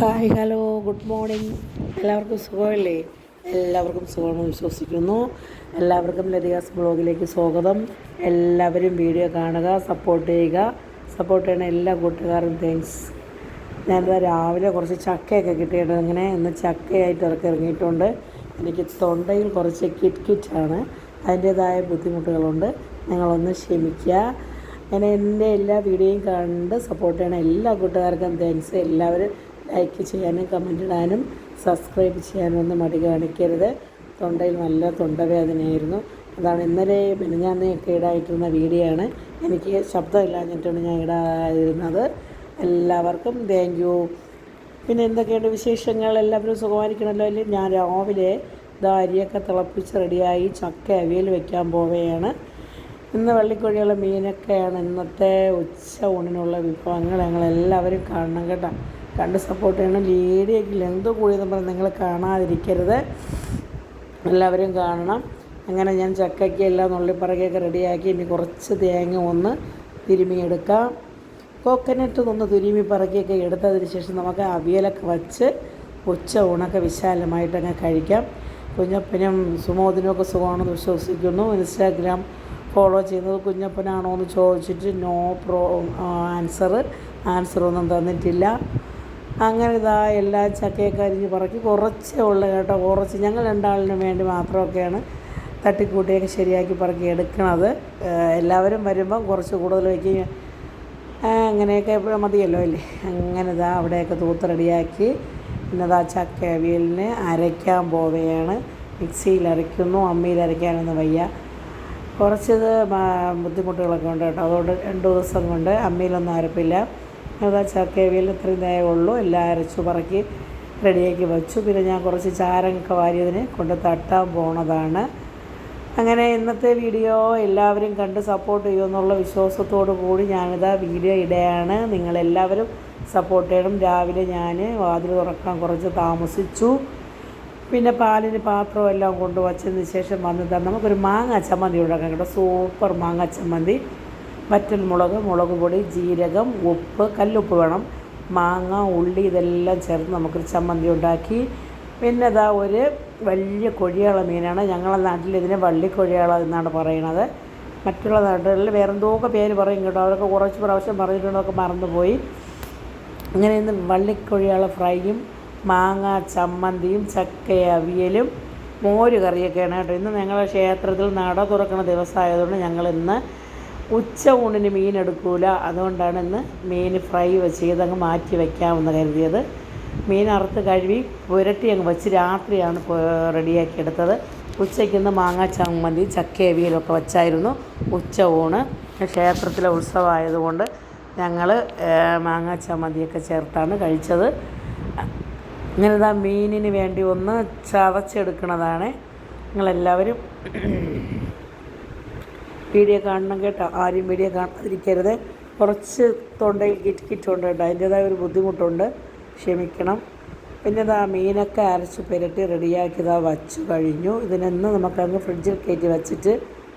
Hi hello good morning. എല്ലാവർക്കും സുഖമല്ലേ? എല്ലാവർക്കും സുഖമാണെന്ന് വിശ്വസിക്കുന്നു. എല്ലാവർക്കും ലതികാസ് ബ്ലോഗിലേക്ക് സ്വാഗതം. എല്ലാവരും വീഡിയോ കാണുക സപ്പോർട്ട് ചെയ്യുക. സപ്പോർട്ട് ചെയ്യണ എല്ലാ കൂട്ടുകാരും താങ്ക്സ് ഞാനിതാ രാവിലെ കുറച്ച് ചക്കയൊക്കെ കിട്ടിയിട്ട് അങ്ങനെ ഇന്ന് ചക്കയായിട്ട് ഇറക്കി ഇറങ്ങിയിട്ടുണ്ട്. എനിക്ക് തൊണ്ടയിൽ കുറച്ച് കിറ്റ് കിറ്റാണ് അതിന്റേതായ ബുദ്ധിമുട്ടുകളുണ്ട്. നിങ്ങളൊന്ന് ക്ഷമിക്കുക. ഞാൻ എന്റെ എല്ലാ വീഡിയോയും കണ്ട് സപ്പോർട്ട് ചെയ്യണ എല്ലാ കൂട്ടുകാർക്കും താങ്ക്സ് എല്ലാവരും ലൈക്ക് ചെയ്യാനും കമന്റ് ഇടാനും സബ്സ്ക്രൈബ് ചെയ്യാനും ഒന്നും മടി കാണിക്കരുത്. തൊണ്ടയിൽ നല്ല തൊണ്ടവേദനയായിരുന്നു. അതാണ് ഇന്നലെ മിനിഞ്ഞാന്നൊക്കെ ഇടായിട്ടിരുന്ന വീഡിയോ ആണ് എനിക്ക് ശബ്ദമില്ലാഞ്ഞിട്ടാണ് ഞാൻ ഇടാതിരുന്നത്. എല്ലാവർക്കും താങ്ക് യു പിന്നെ എന്തൊക്കെയുണ്ട് വിശേഷങ്ങൾ? എല്ലാവരും സുഖമായിരിക്കണമല്ലോ അല്ലേ? ഞാൻ രാവിലെ ഇതാ അരിയൊക്കെ തിളപ്പിച്ച് റെഡിയായി ചക്ക അവിയൽ വെക്കാൻ പോവുകയാണ്. ഇന്ന് വള്ളിക്കോഴിയുള്ള മീനൊക്കെയാണ് ഇന്നത്തെ ഉച്ച ഊണിനുള്ള വിഭവങ്ങൾ. ഞങ്ങളെല്ലാവരും കാണണം കേട്ടോ. കണ്ട് സപ്പോർട്ട് ചെയ്യണം. ലേഡിയൊക്കെ എന്തോ കൂടിയെന്ന് പറഞ്ഞ് നിങ്ങൾ കാണാതിരിക്കരുത്. എല്ലാവരും കാണണം. അങ്ങനെ ഞാൻ ചക്കയ്ക്ക് എല്ലാം നുള്ളിപ്പറകൊക്കെ റെഡിയാക്കി. ഇനി കുറച്ച് തേങ്ങ ഒന്ന് തിരുമിയെടുക്കാം. കോക്കനട്ട് ഒന്ന് തുരുമി പറക്കിയൊക്കെ എടുത്തതിന് ശേഷം നമുക്ക് അവിയലൊക്കെ വച്ച് ഉച്ച ഊണൊക്കെ വിശാലമായിട്ടങ്ങ് കഴിക്കാം. കുഞ്ഞപ്പനും സുമോദിനുമൊക്കെ സുഖമാണെന്ന് വിശ്വസിക്കുന്നു. ഇൻസ്റ്റാഗ്രാം ഫോളോ ചെയ്യുന്നത് കുഞ്ഞപ്പനാണോ എന്ന് ചോദിച്ചിട്ട് നോ പ്രോ ആൻസർ ആൻസറൊന്നും തന്നിട്ടില്ല. അങ്ങനെ ഇതാ എല്ലാ ചക്കയൊക്കെ അരിഞ്ഞ് പറക്കി കുറച്ചേ ഉള്ളൂ കേട്ടോ. കുറച്ച് ഞങ്ങൾ രണ്ടാളിന് വേണ്ടി മാത്രമൊക്കെയാണ് തട്ടിക്കൂട്ടിയൊക്കെ ശരിയാക്കി പറക്കി എടുക്കണത്. എല്ലാവരും വരുമ്പം കുറച്ച് കൂടുതൽ വയ്ക്കി. അങ്ങനെയൊക്കെ മതിയല്ലോ അല്ലേ? അങ്ങനെ ഇതാ അവിടെയൊക്കെ തൂത്ത് റെഡിയാക്കി. പിന്നെതാ ചക്ക അവിയലിന് അരയ്ക്കാൻ പോവുകയാണ്. മിക്സിയിൽ അരയ്ക്കുന്നു അമ്മിയിൽ അരയ്ക്കാനൊന്നും വയ്യ. കുറച്ചത് ബുദ്ധിമുട്ടുകളൊക്കെ ഉണ്ട് കേട്ടോ. അതുകൊണ്ട് രണ്ട് ദിവസം കൊണ്ട് അമ്മിയിലൊന്നും അരപ്പില്ല. അതാ ചക്ക അവിയൽ ഇത്രയും നേരം ഉള്ളൂ. എല്ലാം അരച്ചു പറക്കി റെഡിയാക്കി വെച്ചു. പിന്നെ ഞാൻ കുറച്ച് ചാരമൊക്കെ വാരിയതിന് കൊണ്ട് തട്ടാൻ പോണതാണ്. അങ്ങനെ ഇന്നത്തെ വീഡിയോ എല്ലാവരും കണ്ട് സപ്പോർട്ട് ചെയ്യുമെന്നുള്ള വിശ്വാസത്തോടു കൂടി ഞാനിതാ വീഡിയോ ഇടുകയാണ്. നിങ്ങളെല്ലാവരും സപ്പോർട്ട് ചെയ്യണം. രാവിലെ ഞാൻ വാതിൽ തുറക്കാൻ കുറച്ച് താമസിച്ചു. പിന്നെ പാലിന് പാത്രം എല്ലാം കൊണ്ട് വച്ചതിന് ശേഷം വന്നിട്ട് നമുക്കൊരു മാങ്ങ ചമ്മന്തി ഉണ്ടാക്കാൻ കേട്ടോ. സൂപ്പർ മാങ്ങ ചമ്മന്തി. വറ്റൽ മുളക് പൊടി ജീരകം ഉപ്പ് കല്ലുപ്പ് വേണം. മാങ്ങ ഉള്ളി ഇതെല്ലാം ചേർത്ത് നമുക്കൊരു ചമ്മന്തി ഉണ്ടാക്കി. പിന്നെ ഇതാ ഒരു വലിയ കൊഴിയാള മീനാണ്. ഞങ്ങളുടെ നാട്ടിൽ ഇതിനെ വള്ളിക്കൊഴിയാള എന്നാണ് പറയണത്. മറ്റുള്ള നാടുകളിൽ വേറെ പേര് പറയും കേട്ടോ. അവരൊക്കെ കുറച്ച് പ്രാവശ്യം പറഞ്ഞിട്ടുണ്ടൊക്കെ മറന്നുപോയി. അങ്ങനെ ഇന്ന് വള്ളിക്കൊഴിയാള ഫ്രൈയും മാങ്ങ ചമ്മന്തിയും ചക്ക അവിയലും മോര് കറിയൊക്കെയാണ് കേട്ടോ. ഇന്ന് ഞങ്ങളുടെ ക്ഷേത്രത്തിൽ നട തുറക്കുന്ന ദിവസമായതുകൊണ്ട് ഞങ്ങൾ ഇന്ന് ഉച്ച ഊണിന് മീൻ എടുക്കൂല. അതുകൊണ്ടാണ് ഇന്ന് മീൻ ഫ്രൈ ചെയ്തങ്ങ് മാറ്റി വയ്ക്കാമെന്ന് കരുതിയത്. മീൻ അറുത്ത് കഴുകി പുരട്ടി അങ്ങ് വെച്ച് രാത്രിയാണ് റെഡിയാക്കി എടുത്തത്. ഉച്ചയ്ക്ക് ഇന്ന് മാങ്ങ ചമ്മന്തി ചക്ക അവിയലൊക്കെ വെച്ചായിരുന്നു ഉച്ച ഊണ്. ക്ഷേത്രത്തിലെ ഉത്സവമായതുകൊണ്ട് ഞങ്ങൾ മാങ്ങ ചമ്മന്തിയൊക്കെ ചേർത്താണ് കഴിച്ചത്. ഇങ്ങനെ ഇതാ മീനിന് വേണ്ടി ഒന്ന് ചതച്ചെടുക്കണതാണ്. നിങ്ങളെല്ലാവരും വീഡിയോ കാണണം കേട്ടോ. ആരും വീഡിയോ കാണാതിരിക്കരുത്. കുറച്ച് തൊണ്ടയിൽ കിറ്റ് കിറ്റുണ്ട് കേട്ടോ. അതിന്റേതായ ഒരു ബുദ്ധിമുട്ടുണ്ട്. ക്ഷമിക്കണം. പിന്നെ ഇതാ മീനൊക്കെ അരച്ച് പുരട്ടി റെഡിയാക്കിയതാ വച്ചു കഴിഞ്ഞു. ഇതിനൊന്ന് നമുക്കങ്ങ് ഫ്രിഡ്ജിൽ കയറ്റി വച്ചിട്ട്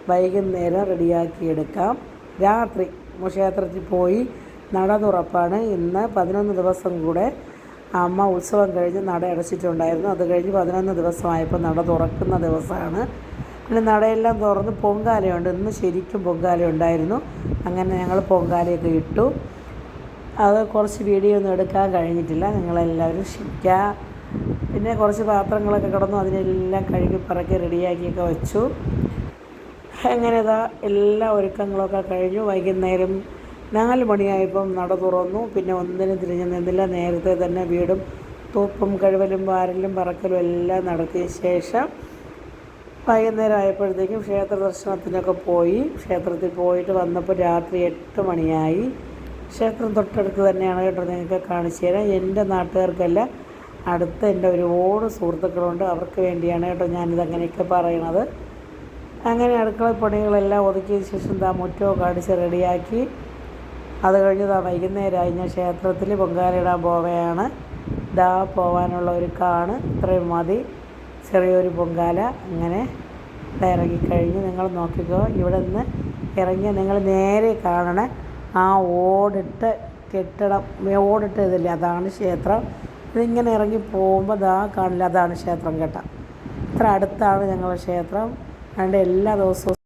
വൈകുന്നേരം റെഡിയാക്കി എടുക്കാം. രാത്രി ക്ഷേത്രത്തിൽ പോയി. നട തുറപ്പാണ്. ഇന്ന് പതിനൊന്ന് ദിവസം കൂടെ അമ്മ ഉത്സവം കഴിഞ്ഞ് നട അടച്ചിട്ടുണ്ടായിരുന്നു. അത് കഴിഞ്ഞ് പതിനൊന്ന് ദിവസമായപ്പോൾ നട തുറക്കുന്ന ദിവസമാണ്. പിന്നെ നടയെല്ലാം തുറന്ന് പൊങ്കാലയുണ്ട്. ഇന്ന് ശരിക്കും പൊങ്കാല ഉണ്ടായിരുന്നു. അങ്ങനെ ഞങ്ങൾ പൊങ്കാലയൊക്കെ ഇട്ടു. അത് കുറച്ച് വീഡിയോ ഒന്നും എടുക്കാൻ കഴിഞ്ഞിട്ടില്ല. നിങ്ങളെല്ലാവരും ക്ഷമിക്കുക പിന്നെ കുറച്ച് പാത്രങ്ങളൊക്കെ കിടന്നു. അതിനെല്ലാം കഴുകി പറക്കി റെഡിയാക്കിയൊക്കെ വെച്ചു. അങ്ങനെ എല്ലാ ഒരുക്കങ്ങളൊക്കെ കഴിഞ്ഞു. വൈകുന്നേരം നാല് മണിയായപ്പം നട തുറന്നു. പിന്നെ ഒന്നിനും തിരിഞ്ഞു നിന്നില്ല. നേരത്തെ തന്നെ വീടും തൂപ്പും കഴിവലും വാരലും പറക്കലും എല്ലാം നടത്തിയ ശേഷം വൈകുന്നേരം ആയപ്പോഴത്തേക്കും ക്ഷേത്ര ദർശനത്തിനൊക്കെ പോയി. ക്ഷേത്രത്തിൽ പോയിട്ട് വന്നപ്പോൾ രാത്രി എട്ട് മണിയായി. ക്ഷേത്രം തൊട്ടടുത്ത് തന്നെയാണ് കേട്ടോ നിങ്ങൾക്ക് കാണിച്ചു തരാം. എന്റെ നാട്ടുകാർക്കല്ല അടുത്ത് എന്റെ ഒരുപാട് സുഹൃത്തുക്കളുണ്ട്. അവർക്ക് വേണ്ടിയാണ് കേട്ടോ ഞാനിത് അങ്ങനെയൊക്കെ പറയണത്. അങ്ങനെ അടുക്കള പണികളെല്ലാം ഒതുക്കിയ ശേഷം താ മുറ്റമൊക്കെ അടിച്ച് റെഡിയാക്കി. അത് കഴിഞ്ഞ് ദാ വൈകുന്നേരമായി ഞാൻ ക്ഷേത്രത്തിൽ പൊങ്കാലിടാൻ പോവുകയാണ്. ദാ പോവാനുള്ള ഒരു കാണ്. ഇത്രയും മതി. ചെറിയൊരു പൊങ്കാല അങ്ങനെ ഇറങ്ങിക്കഴിഞ്ഞ് നിങ്ങൾ നോക്കിക്കോ ഇവിടെ നിന്ന് ഇറങ്ങി നിങ്ങൾ നേരെ കാണണേ. ആ ഓടിട്ട് കെട്ടിടം ഓടിട്ട് ഇതില്ല അതാണ് ക്ഷേത്രം. ഇതിങ്ങനെ ഇറങ്ങി പോകുമ്പോൾ ദാ കാണില്ല അതാണ് ക്ഷേത്രം കേട്ടോ. ഇത്ര അടുത്താണ് ഞങ്ങളുടെ ക്ഷേത്രം. അതുകൊണ്ട് എല്ലാ ദിവസവും